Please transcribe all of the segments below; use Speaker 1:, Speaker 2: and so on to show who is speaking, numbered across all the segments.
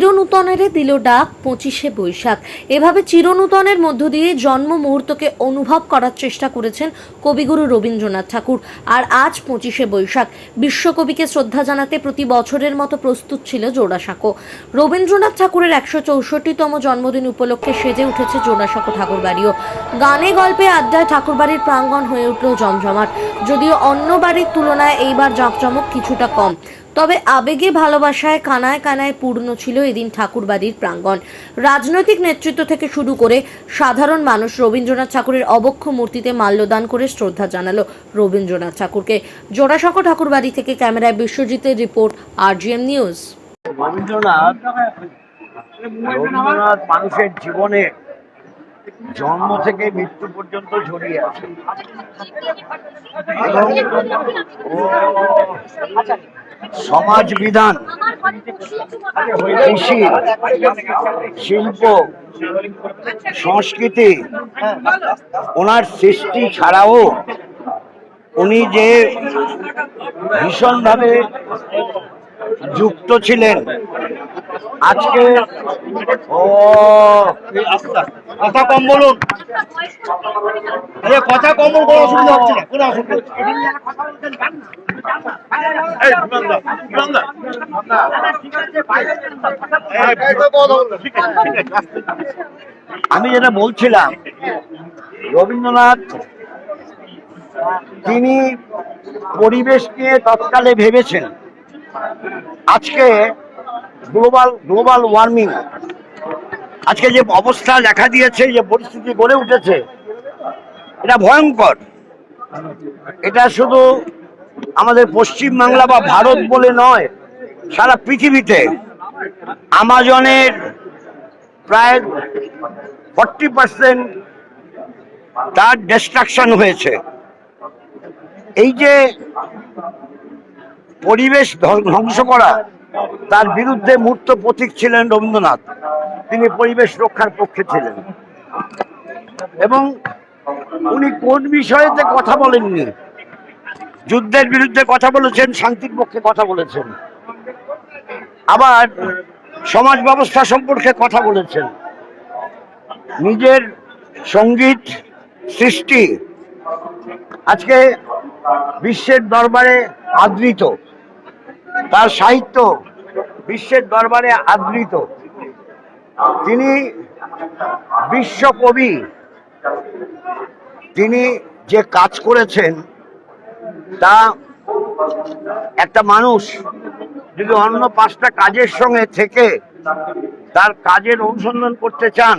Speaker 1: চিরনূতনেরে দিল ডাক পঁচিশে বৈশাখ। এভাবে চিরনূতনের মধ্য দিয়ে জন্ম মুহূর্তকে অনুভব করার চেষ্টা করেছেন কবিগুরু রবীন্দ্রনাথ ঠাকুর। আর আজ পঁচিশে বৈশাখ, বিশ্বকবিকে শ্রদ্ধা জানাতে প্রতি বছরের মতো প্রস্তুত ছিল জোড়াসাঁকো। রবীন্দ্রনাথ ঠাকুরের একশো চৌষট্টিতম জন্মদিন উপলক্ষে সেজে উঠেছে জোড়াসাঁকো ঠাকুরবাড়িও। গানে গল্পে আড্ডায় ঠাকুরবাড়ির প্রাঙ্গণ হয়ে উঠল জমজমাট। যদিও অন্য বাড়ির তুলনায় এইবার জাঁকজমক কিছুটা কম। তবে আবেগে ভালোবাসায় কানায় কানায় পূর্ণ ছিল এদিন ঠাকুরবাড়ির প্রাঙ্গণ রাজনৈতিক নেতৃত্ব থেকে শুরু করে সাধারণ মানুষ রবীন্দ্রনাথ ঠাকুরের অবক্ষ মূর্তিতে মাল্যদান করে শ্রদ্ধা জানালো রবীন্দ্রনাথ ঠাকুরকে জোড়াসাঁকো ঠাকুরবাড়ি থেকে ক্যামেরায় বিশ্বজিতের report RGM news
Speaker 2: Rabindranath Rabindranath মানুষের জীবনে জন্ম থেকে মৃত্যু পর্যন্ত জড়িয়ে আছে সমাজ বিধান কৃষি, শিল্প, সংস্কৃতি, ওনার সৃষ্টি ছাড়াও উনি যে ভীষণভাবে যুক্ত ছিলেন, আজকে কথা কম বলুন। কথা কম কোনো অসুবিধা হচ্ছে না, কোনো অসুবিধা আমি যেটা বলছিলাম, রবীন্দ্রনাথ, তিনি পরিবেশ নিয়ে তৎকালে ভেবেছেন। আজকে গ্লোবাল গ্লোবাল ওয়ার্মিং, আজকে যে অবস্থা দেখা দিয়েছে, যে পরিস্থিতি গড়ে উঠেছে, এটা ভয়ঙ্কর। এটা শুধু আমাদের পশ্চিম বাংলা বা ভারত বলে নয়, সারা পৃথিবীতে আমাজনের প্রায় ফর্টি পার্সেন্ট তার ডিস্ট্রাকশন হয়েছে। এই যে পরিবেশ ধ্বং- ধ্বংস করা, তার বিরুদ্ধে মূর্ত প্রতীক ছিলেন রবীন্দ্রনাথ। তিনি পরিবেশ রক্ষার পক্ষে ছিলেন। এবং উনি কোন বিষয়েতে কথা বলেননি যুদ্ধের বিরুদ্ধে কথা বলেছেন, শান্তির পক্ষে কথা বলেছেন। আবার সমাজ ব্যবস্থা সম্পর্কে কথা বলেছেন। নিজের সংগীত সৃষ্টি আজকে বিশ্বের দরবারে আদৃত। তার সাহিত্য বিশ্বের দরবারে আদৃত। তিনি বিশ্বকবি। তিনি যে কাজ করেছেন তা একটা মানুষ যদি অন্য পাঁচটা কাজের সঙ্গে থেকে তার কাজের অনুসন্ধান করতে চান,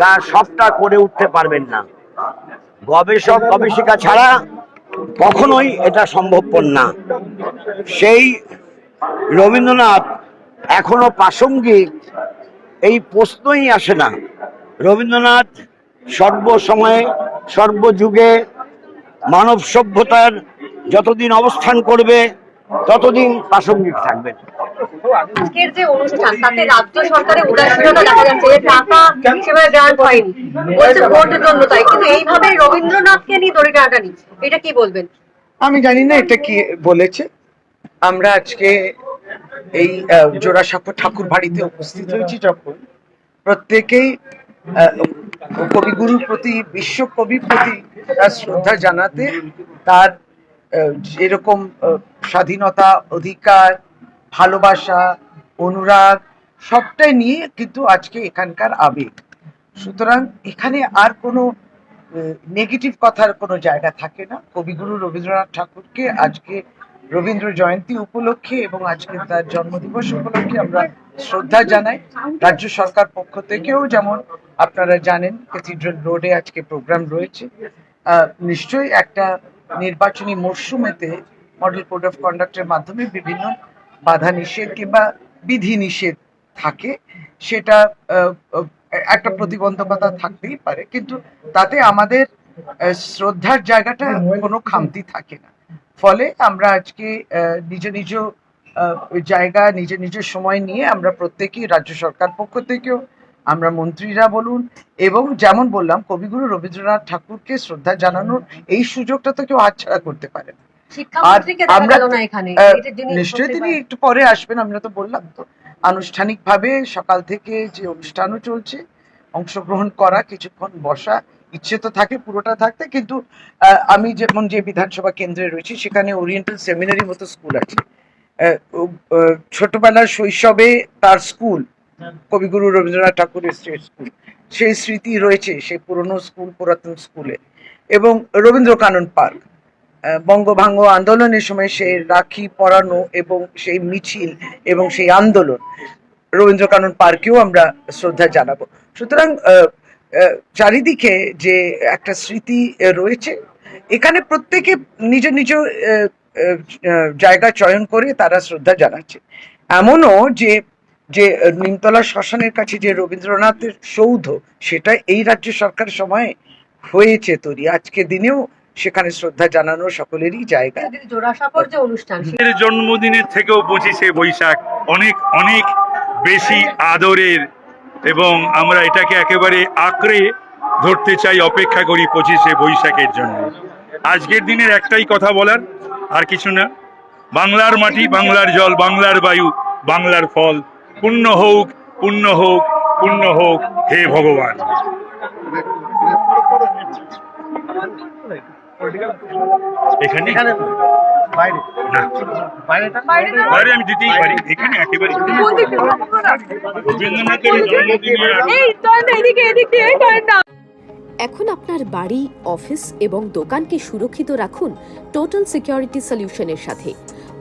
Speaker 2: তা সবটা করে উঠতে পারবেন না। গবেষক, গবেষিকা ছাড়া কখনোই এটা সম্ভবপর না। সেই রবীন্দ্রনাথ এখনও প্রাসঙ্গিক, এই প্রশ্নই আসে না। রবীন্দ্রনাথ সর্বসময়ে, সর্বযুগে মানব সভ্যতার যতদিন অবস্থান করবে ততদিন প্রাসঙ্গিক থাকবেন
Speaker 3: আজকের যে অনুষ্ঠান তাতে রাজ্য সরকারের উদাসীনতা দেখা যাচ্ছে যে টাকা সেভাবে গ্রান্ট হয়নি। বলছে ভোটের জন্য তাই কিন্তু এইভাবে রবীন্দ্রনাথকে নিয়ে দড়ি টানাটানি এটা কি বলবেন?
Speaker 4: আমি জানি না এটা কি বলেছে। আমরা আজকে এই আহ, জোড়াসাঁকো ঠাকুর বাড়িতে উপস্থিত হয়েছি যখন। প্রত্যেকেই আহ, কবিগুরুর প্রতি বিশ্বকবির প্রতি তার শ্রদ্ধা জানাতে তার যেরকম স্বাধীনতা, অধিকার, ভালোবাসা, অনুরাগ, সবটাই নিয়ে কিন্তু আজকে এখানকার আবেগ। সুতরাং এখানে আর কোনো নেগেটিভ কথার কোনো জায়গা থাকে না। কবিগুরু রবীন্দ্রনাথ ঠাকুরকে আজকে রবীন্দ্র জয়ন্তী উপলক্ষে এবং আজকে তার জন্মদিবস উপলক্ষে আমরা শ্রদ্ধা জানাই। রাজ্য সরকার পক্ষ থেকেও যেমন আপনারা জানেন ক্যাথিড্রাল রোডে আজকে প্রোগ্রাম রয়েছে। নিশ্চয়ই একটা নির্বাচনী মরশুমেতে মডেল কোড অফ কন্ডাক্টের মাধ্যমে বিভিন্ন বাধা নিষেধ কিংবা বিধি নিষেধ থাকে, সেটা একটা প্রতিবন্ধকতা থাকতেই পারে। কিন্তু তাতে আমাদের শ্রদ্ধার জায়গাটা কোনো খামতি থাকে না। ফলে আমরা আজকে নিজ নিজ জায়গা, নিজে নিজের সময় নিয়ে আমরা প্রত্যেকেই, রাজ্য সরকার পক্ষ থেকেও আমরা মন্ত্রীরা বলুন এবং যেমন বললাম কবিগুরু রবীন্দ্রনাথ ঠাকুরকে শ্রদ্ধা জানানোর এই সুযোগটা তো কেউ হাতছাড়া করতে পারে না। আমরা নিশ্চয়ই তিনি একটু পরে আসবেন আমরা তো বললাম তো। আনুষ্ঠানিকভাবে সকাল থেকে যে অনুষ্ঠানও চলছে অংশগ্রহণ করা কিছুক্ষণ বসা ইচ্ছে তো থাকে পুরোটা থাকতে কিন্তু আমি যেমন যে বিধানসভা কেন্দ্রে রয়েছি সেখানে ওরিয়েন্টাল সেমিনারি মতো স্কুল আছে। ছোটবেলার শৈশবে তার স্কুল কবিগুরু রবীন্দ্রনাথ ঠাকুরের স্কুল সেই স্মৃতি রয়েছে সেই পুরনো স্কুল, পুরাতন স্কুলে। এবং রবীন্দ্র কানন পার্ক বঙ্গভঙ্গ আন্দোলনের সময় সেই রাখি পরানো এবং সেই মিছিল এবং সেই আন্দোলন রবীন্দ্র কানন পার্কেও আমরা শ্রদ্ধা জানাব। সুতরাং চারিদিকে যে একটা স্মৃতি রয়েছে, এখানে প্রত্যেকে নিজ নিজ জায়গা চয়ন করে তারা শ্রদ্ধা জানাচ্ছে। এমনও যে যে নিমতলা শ্মশানের কাছে যে রবীন্দ্রনাথের সৌধ সেটা এই রাজ্য সরকার সময়ে হয়েছে তৈরি। আজকে দিনেও সেখানে শ্রদ্ধা জানানো সকলেরই জায়গা।
Speaker 5: জন্মদিনের থেকেও পঁচিশে বৈশাখ অনেক অনেক বেশি আদরের এবং আমরা এটাকে একেবারে আঁকড়ে ধরতে চাই অপেক্ষা করি পঁচিশে বৈশাখের জন্য। আজকের দিনের একটাই কথা বলার আর কিছু না। বাংলার মাটি বাংলার জল বাংলার বায়ু বাংলার ফল। পুণ্য হোক পুণ্য হোক পুণ্য হোক হে ভগবান। এখানে?
Speaker 2: এখানে তো, বাইরে
Speaker 5: না।
Speaker 2: বাইরেটা
Speaker 5: বাইরে আমি দিতেই পারি। এখানে একেবারে রবীন্দ্রনাথের জন্মদিনে
Speaker 6: এখন আপনার বাড়ি অফিস এবং দোকানকে সুরক্ষিত রাখুন টোটাল সিকিউরিটি সলিউশনের সাথে।